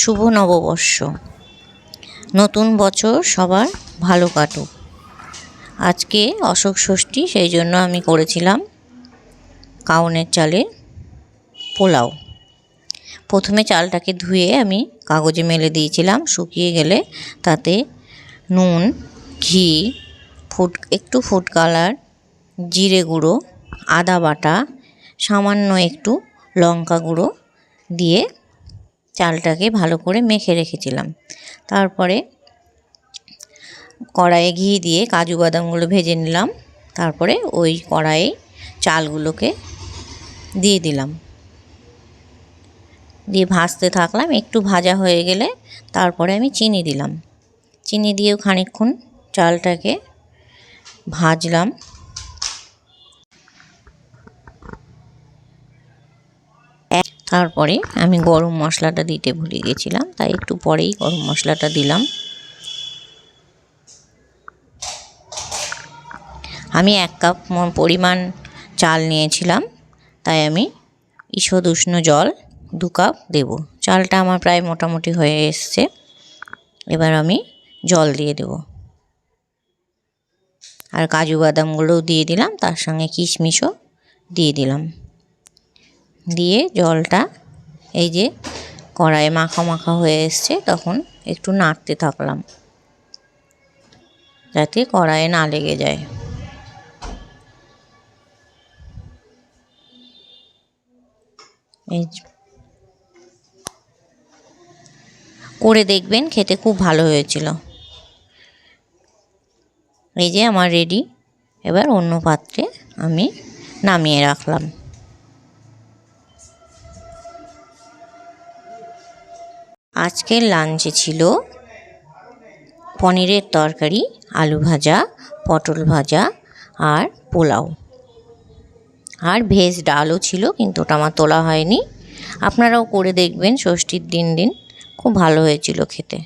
শুভ নববর্ষ। নতুন বছর সবার ভালো কাটুক। আজকে অশোক ষষ্ঠী, সেই জন্য আমি করেছিলাম কাউনের চালের পোলাও। প্রথমে চালটাকে ধুয়ে আমি কাগজে মেলে দিয়েছিলাম, শুকিয়ে গেলে তাতে নুন, ঘি ফুড একটু ফুড কালার, জিরে গুঁড়ো, আদা বাটা, সামান্য একটু লঙ্কা গুঁড়ো দিয়ে চালটাকে ভালো করে মেখে রেখেছিলাম। তারপরে কড়াইয়ে ঘি দিয়ে কাজু বাদামগুলো ভেজে নিলাম। তারপরে ওই কড়াইয়ে চালগুলোকে দিয়ে দিলাম। দিয়ে ভাজতে থাকলাম, একটু ভাজা হয়ে গেলে তারপরে আমি চিনি দিলাম। চিনি দিয়েও খানিকক্ষণ চালটাকে ভাজলাম। তারপরে আমি গরম মশলাটা দিতে ভুলে গেছিলাম, তাই একটু পরেই গরম মশলাটা দিলাম। আমি এক কাপ পরিমাণ চাল নিয়েছিলাম, তাই আমি ঈষদ উষ্ণ জল দু কাপ দেবো। চালটা আমার প্রায় মোটামুটি হয়ে এসছে, এবার আমি জল দিয়ে দেবো। আর কাজু বাদামগুলোও দিয়ে দিলাম, তার সঙ্গে কিশমিশও দিয়ে দিলাম। দিয়ে জলটা এই যে কড়াইয়ে মাখা মাখা হয়ে এসছে, তখন একটু নাড়তে থাকলাম, যাতে কড়াইয়ে না লেগে যায়। এই করে দেখবেন, খেতে খুব ভালো হয়েছিল। এই যে আমার রেডি, এবার অন্য পাত্রে আমি নামিয়ে রাখলাম। আজকের লাঞ্চে ছিল পনিরের তরকারি, আলু ভাজা, পটল ভাজা আর পোলাও। আর ভেজ ডালও ছিল, কিন্তু ওটা আমার তোলা হয়নি। আপনারাও করে দেখবেন, ষষ্ঠীর দিন দিন। খুব ভালো হয়েছিল খেতে।